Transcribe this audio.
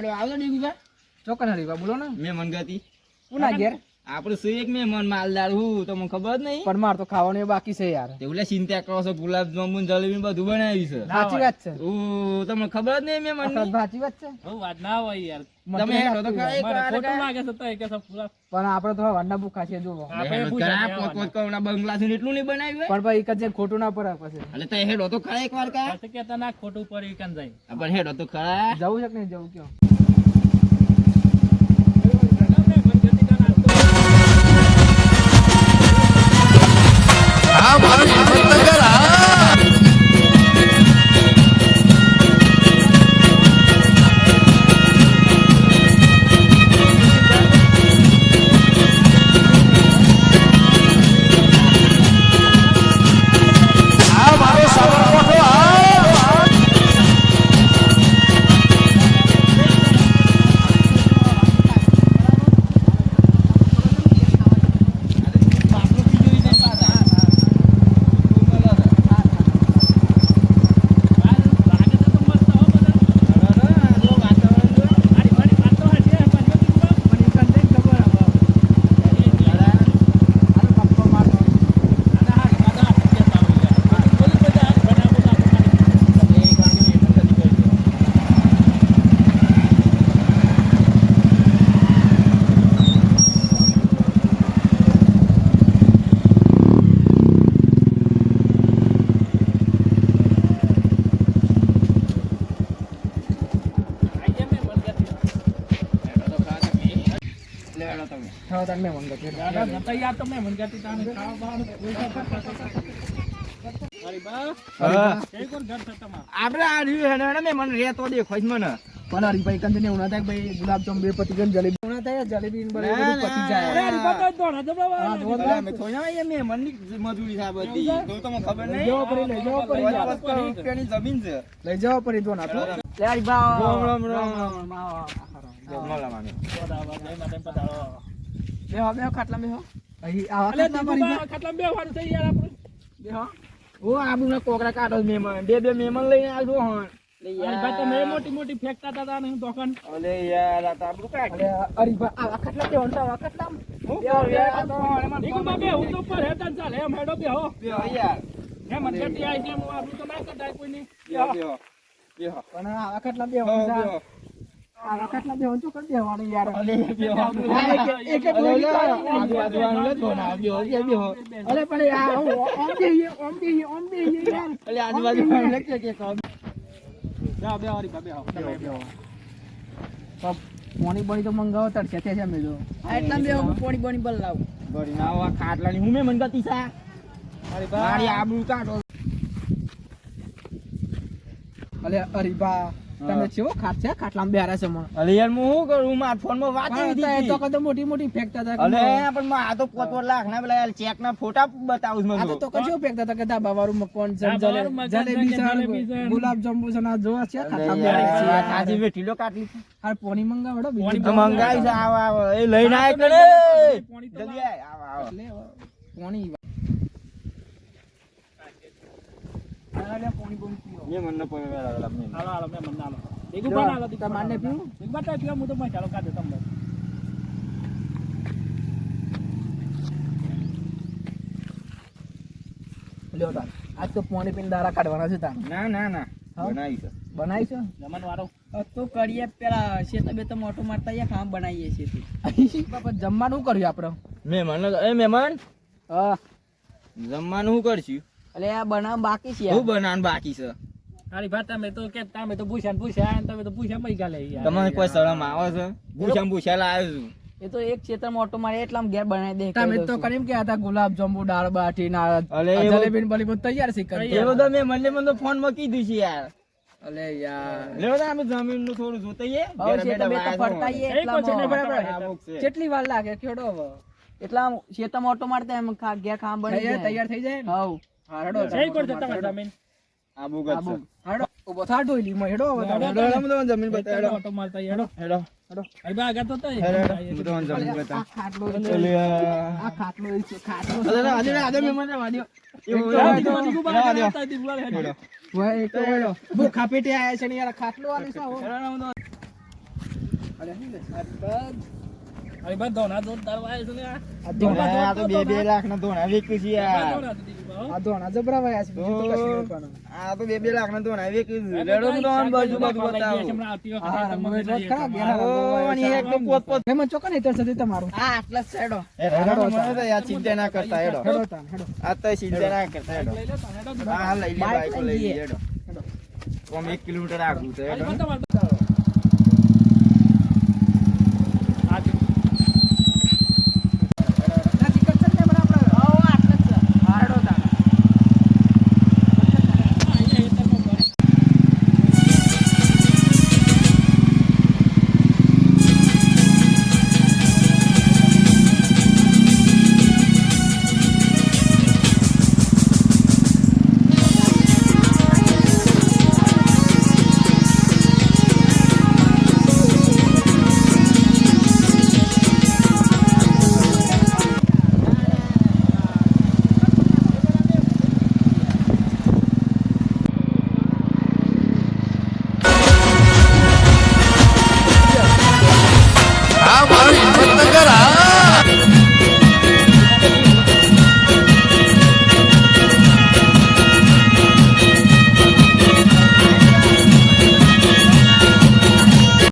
હાલો આવજો ડીગુભા ચોક્કસ હરીફા બોલો ને. મેં મનગાતી. ઉના ઘેર? આપણે શું એક મહેમાન માલદાર હું? તમને ખબર જ નહીં? પણ માર તો ખાવાનું બાકી છે યાર. એટલે ચિંતા કરો છો ગુલાબ જાંબુ જલેબી બધું બનાવી છે. સાચી વાત છે. ઓ તમને ખબર જ નહીં મહેમાન સાચી વાત છે. બહુ વાત ના હોય યાર. તમે હેડો તો ખોટું લાગે છે તો એ પૂરા. પણ આપણે તો વારના ભૂખા છે જુઓ. આપણે ઘણા પોત પોત કરોના બંગલા છે એટલું નહીં બનાવ્યું? પણ ભાઈ એક ખોટું ના પડે પછી. એટલે તે હેડો તો ખરા એક કા? પછી કહેતા ના ખોટું પર જાય પણ હેડો તો ખરા. જવું છે કે નહીં જવું કયો? નહીં? લઈ જવો પડી, લઈ જવો પડી. પચાસ પચાસ રૂપિયાની જમીન છે. લઈ જાઓ પડી દો ના તો રામ, રામ, રામ, રામ. રામ, રામ. બેહો બેહો ખાટલા બેહો અહીં આવા ખાટલા પર હરીફા. બેહો ઓ આબુના કોકરા કાઢો મહેમાન. બે બે મહેમાન લઈને આવજો હણ. મોટી મોટી ફેંકતા હતા ને દુકાન અલે યાર, આ તો કાઢ. અરે હરીફા ખાટલા બેહો ને આવા ખાટલા હું યાર, આ તો હણ એમાં નીકળમાં બે હું તો ઉપર હેતા ચાલે એમ હેડો બે હો બેહો યાર. એમ અંદરથી આવી છે, હું આપણું તો ના ખાટલા બેહો હો, ને ખાટલા બેહવાનું યાર બેહો. હા, યાર, યાર, બેહો. અરે પણ આ ઓમ બેહીએ ઓમ પોણી બોણી તો મંગાવો તડકે છે છે મેં જો એટલા બે પોણી બોણી બલ લાવ બોણી આવો ખાટલા ખાટલાની હું મેં મન ગતી અરે મારી આબરૂ કાઢો. અલે અરીબા તમે ચેવો ખાટ છે? ખાટલામાં બેરા છે મને અલે યાર હું શું કરું? મારા ફોનમાં વાત આવી હતી. તો કદો મોટી મોટી ફેંકતા હતા અલે પણ માં આ તો પોતવર લાખ ના પેલા ચેક ના ફોટા બતાવું છું આ તો કશું ફેંકતા હતા કે ધાબા વાળું મકવાન છે જલેબી છે ગુલાબ જાંબુ છે ના જોવા છે? ખાટલામાં બેહારા છે. આજે વેઠીલો કાટલી આ પોણી મંગાવડો પોણી બીજું મંગાઈ છે આવ આવ. એ લઈને આય કરે જલ્દી આવ આવો. પોણી અરે પોણી બોણી પીઓ મેં મને કોઈ વેલા વેલા મેં હાલો, હાલો, મેં મને હાલો. દીકુ પણ હાલો, દીકુ પણ. પીવું? દીકુ પણ તો પીવો, હું તો મેં ચાલો કાઢે તમને. લ્યો તાર. આજ તો પોણી પીને દારા કાઢવાના છે તાર. ના ના ના? બનાવી છે. બનાવી છે? વાળો તો કરીએ પેલા શેતા બે તો મોટો મારતા યા ખામ બનાવીએ છીએ બાપા જમવાનું કર્યું આપણે. મહેમાન એ મહેમાન? હા. જમવાનું શું કરશું? એટલે આ બનાવ બાકી છે હું બનાવ બાકી છે? તારી ભાત તમે તો કે તમે તો પૂછ્યા ને પૂછ્યા ને તમે તો પૂછ્યા પૈસા લે યાર. તમને કોઈ શરમ આવે છે? ભૂસા પૂછ્યા લાવ્યો છું. એ તો એક ક્ષેત્ર મોટો મારે એટલા ઘેર બનાવી દે તમે તો કરીમ કે હતા ગુલાબ જાંબુ દાળ બાટી ના અલે જલેબી ને બલી તૈયાર છે કરી એ બધો મેં મને મને ફોનમાં કીધું છે યાર. અલે યાર. લેવો તો અમે જમીનનું થોડું જોતાઈએ. હવે બે તો ફરતા એટલા ને બરાબર. કેટલી વાર લાગે? કેડો હવે? એટલા શેતામાં ઓટો મારતા એમ ઘેર ખામ બની તૈયાર જાય. તૈયાર થઈ જાય હવ. હા, હેડો જઈ કોણ છે તમારે જમીન? આબુ ગત છે ઊભો થા ડોયલી માં હેડો હવે હેડો, હેડો, જમીન ખેતરમાં બતાવી ઓટો મારતા હેડો. હેડો અહીં બા આગળ તો તઈ. હેડો હેડો હું આ ખાટલો આ ખાટલો છે, ખાટલો અલે આજે આજે મહેમાન ના, આજે. એવું હેડો, હેડો, દીકુ, દીકુ બા હેડો, આગળ હેડો. આવતા દીકુ વાળા હેડો. હેડો. ભાઈ તો ભૂખા પેટે આયા છે ને યાર ખાટલો આલે સાવ હેડો, હું તો- અરે શું લે? હરિભાઈ. હરિભાઈ ધોના છે ને આ. આ ધોણા- આ તો બે બે લાખ ના ધોણા વેચું છે યાર ધોના તો દીકરી આ ધોણા છે બીજું તો કશું કરવાનું. આ તો બે બે લાખ ના ધોણા રેડો આમ બાજુ બાજુ બતાવો. હા, ખરા, એક તો પોત પોત તમારું. આટલા રેડો. મને તો યાર ચિંતા ના કરતા હેડો હેડો તાન, હેડો. આ તો ચિંતા ના કરતા હેડો લઈ લો તમે હેડો. હા હા લઈ લે બાઈક લઈ લઈ લે. હેડો આમ એક કિલોમીટર આગળ તો હેડો હરિભાઈ તમારે